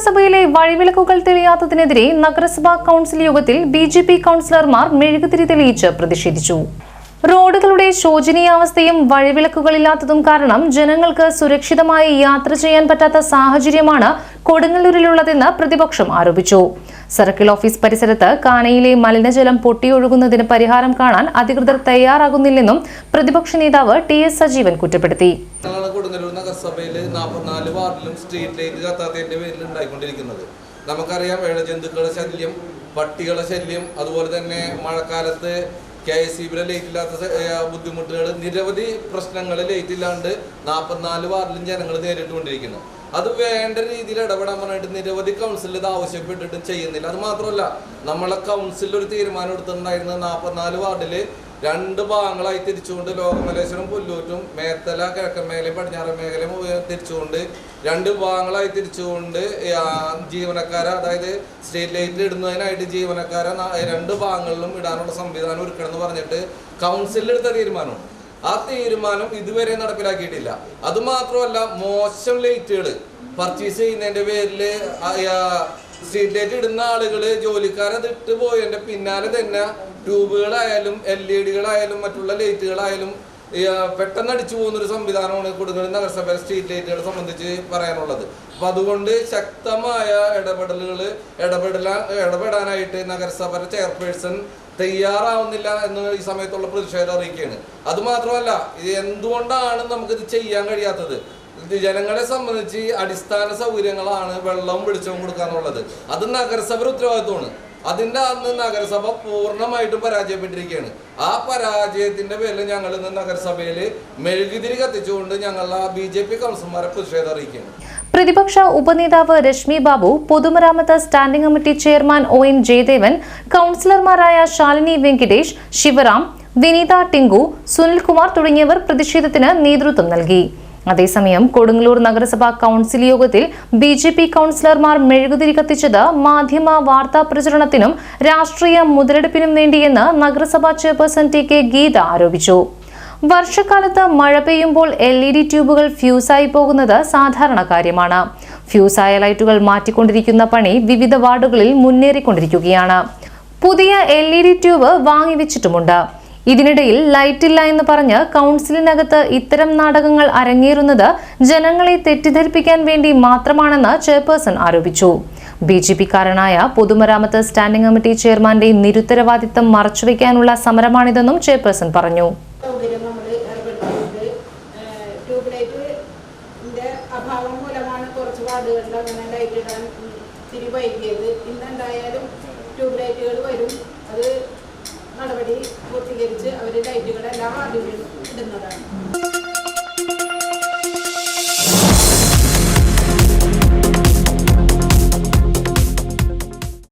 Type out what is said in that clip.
നഗരസഭയിലെ വഴിവിളക്കുകൾ തെളിയാത്തതിനെതിരെ നഗരസഭാ കൗൺസിൽ യോഗത്തിൽ ബി ജെ പി കൗൺസിലർമാർ മെഴുകുതിരി തെളിയിച്ച് പ്രതിഷേധിച്ചു. റോഡുകളുടെ ശോചനീയാവസ്ഥയും വഴിവിളക്കുകളില്ലാത്തതും കാരണം ജനങ്ങൾക്ക് സുരക്ഷിതമായി യാത്ര ചെയ്യാൻ പറ്റാത്ത സാഹചര്യമാണ് കൊടുങ്ങല്ലൂരിലുള്ളതെന്ന് പ്രതിപക്ഷം ആരോപിച്ചു. സർക്കിൾ ഓഫീസ് പരിസരത്ത് കാനയിലെ മലിനജലം പൊട്ടിയൊഴുകുന്നതിന് പരിഹാരം കാണാൻ അധികൃതർ തയ്യാറാകുന്നില്ലെന്നും പ്രതിപക്ഷ നേതാവ് ടി എസ് സജീവൻ കുറ്റപ്പെടുത്തി. നഗരസഭയിൽ നാൽപ്പത്തിനാല് വാർഡിലും സ്ട്രീറ്റ് ലൈറ്റ് കത്താത്തതിന്റെ പേരിൽ ഉണ്ടായിക്കൊണ്ടിരിക്കുന്നത്. നമുക്കറിയാം ഇഴജന്തുക്കളുടെ ശല്യം പട്ടികളുടെ ശല്യം അതുപോലെ തന്നെ മഴക്കാലത്ത് കെ എസ് സി ബിയിലെ ലൈറ്റ് ഇല്ലാത്ത ബുദ്ധിമുട്ടുകൾ നിരവധി പ്രശ്നങ്ങൾ ലൈറ്റ് ഇല്ലാണ്ട് നാൽപ്പത്തിനാല് വാർഡിലും ജനങ്ങൾ നേരിട്ടുകൊണ്ടിരിക്കുന്നു. അത് വേണ്ട രീതിയിൽ ഇടപെടാൻ പറഞ്ഞിട്ട് നിരവധി കൗൺസിലിൽ ഇത് ആവശ്യപ്പെട്ടിട്ടും ചെയ്യുന്നില്ല. അത് മാത്രമല്ല നമ്മളെ കൗൺസിലിൽ ഒരു തീരുമാനം എടുത്തിട്ടുണ്ടായിരുന്നത് നാൽപ്പത്തിനാല് വാർഡിൽ രണ്ട് ഭാഗങ്ങളായി തിരിച്ചുകൊണ്ട് ലോകമലേശ്വരം പുല്ലൂറ്റും മേത്തല കിഴക്കൻ മേഖലയും പടിഞ്ഞാറൻ മേഖലയും തിരിച്ചുകൊണ്ട് രണ്ട് ഭാഗങ്ങളായി തിരിച്ചുകൊണ്ട് ജീവനക്കാര അതായത് സ്റ്റേറ്റ് ലൈറ്റിൽ ഇടുന്നതിനായിട്ട് ജീവനക്കാരെ രണ്ട് ഭാഗങ്ങളിലും ഇടാനുള്ള സംവിധാനം ഒരുക്കണം എന്ന് പറഞ്ഞിട്ട് കൗൺസിലെടുത്ത തീരുമാനമാണ് ആ തീരുമാനം ഇതുവരെ നടപ്പിലാക്കിയിട്ടില്ല. അത് മാത്രമല്ല മോശം ലൈറ്റുകൾ പർച്ചേസ് ചെയ്യുന്നതിന്റെ പേരിൽ സ്ട്രീറ്റ് ലൈറ്റ് ഇടുന്ന ആളുകൾ ജോലിക്കാരത് ഇട്ട് പോയതിന്റെ പിന്നാലെ തന്നെ ട്യൂബുകളായാലും എൽ ഇ ഡികളായാലും മറ്റുള്ള ലൈറ്റുകളായാലും പെട്ടെന്ന് അടിച്ചു പോകുന്ന ഒരു സംവിധാനമാണ് കൊടുങ്ങല്ലൂർ നഗരസഭയിലെ സ്ട്രീറ്റ് ലൈറ്റുകളെ സംബന്ധിച്ച് പറയാനുള്ളത്. അപ്പം അതുകൊണ്ട് ശക്തമായ ഇടപെടലുകൾ ഇടപെടലാ ഇടപെടാനായിട്ട് നഗരസഭയുടെ ചെയർപേഴ്സൺ തയ്യാറാവുന്നില്ല എന്ന് ഈ സമയത്തുള്ള പ്രതിഷേധം അറിയിക്കുകയാണ്. അതുമാത്രമല്ല ഇത് എന്തുകൊണ്ടാണ് നമുക്കിത് ചെയ്യാൻ കഴിയാത്തത്? ജനങ്ങളെ സംബന്ധിച്ച് അടിസ്ഥാന സൗകര്യങ്ങളാണ് വെള്ളവും വെളിച്ചവും കൊടുക്കാന്നുള്ളത്. അത് നഗരസഭയുടെ ഉത്തരവാദിത്വമാണ്. അതിന്റെ അന്ന് നഗരസഭ പൂർണമായിട്ടും പരാജയപ്പെട്ടിരിക്കുകയാണ്. ആ പരാജയത്തിന്റെ പേരിൽ ഞങ്ങൾ ഇന്ന് നഗരസഭയിൽ മെഴുകുതിരി കത്തിച്ചുകൊണ്ട് ഞങ്ങൾ ആ ബി ജെ പി കൗൺസിലർമാരെ പ്രതിഷേധം അറിയിക്കുകയാണ്. പ്രതിപക്ഷ ഉപനേതാവ് രശ്മി ബാബു പൊതുമരാമത്ത് standing committee chairman O N Jayadevan കൌൺസിലർമാരായ Shalini Venkitesh Sivaram Vineetha Tinku Sunilkumar തുടങ്ങിയവർ പ്രതിഷേധത്തിന് നേതൃത്വം നൽകി. അതേസമയം കൊടുങ്ങല്ലൂർ നഗരസഭാ കൌൺസിൽ യോഗത്തിൽ ബി ജെ പി കൌൺസിലർമാർ മെഴുകുതിരി കത്തിച്ചത് മാധ്യമ വാർത്താ പ്രചരണത്തിനും രാഷ്ട്രീയ മുതലെടുപ്പിനും വേണ്ടിയെന്ന് നഗരസഭാ ചെയർപേഴ്സൺ ടി കെ ഗീത ആരോപിച്ചു. വർഷക്കാലത്ത് മഴ പെയ്യുമ്പോൾ എൽ ഇ ഡി ട്യൂബുകൾ ഫ്യൂസായി പോകുന്നത് സാധാരണ കാര്യമാണ്. ഫ്യൂസായ ലൈറ്റുകൾ മാറ്റിക്കൊണ്ടിരിക്കുന്ന പണി വിവിധ വാർഡുകളിൽ മുന്നേറിക്കൊണ്ടിരിക്കുകയാണ്. പുതിയ എൽ ഇ ഡി ട്യൂബ് വാങ്ങിവെച്ചിട്ടുമുണ്ട്. ഇതിനിടയിൽ ലൈറ്റില്ല എന്ന് പറഞ്ഞ് കൗൺസിലിനകത്ത് ഇത്തരം നാടകങ്ങൾ അരങ്ങേറുന്നത് ജനങ്ങളെ തെറ്റിദ്ധരിപ്പിക്കാൻ വേണ്ടി മാത്രമാണെന്ന് ചെയർപേഴ്സൺ ആരോപിച്ചു. ബി ജെ പിക്കാരനായ പൊതുമരാമത്ത് സ്റ്റാൻഡിംഗ് കമ്മിറ്റി ചെയർമാന്റെ നിരുത്തരവാദിത്തം മറച്ചുവെക്കാനുള്ള സമരമാണിതെന്നും ചെയർപേഴ്സൺ പറഞ്ഞു. അഭാവം മൂലമാണ് വരും. അത് നടപടി പൂർത്തീകരിച്ച് അവർ ലൈറ്റുകൾ ആദ്യം ഇടുന്നതാണ്.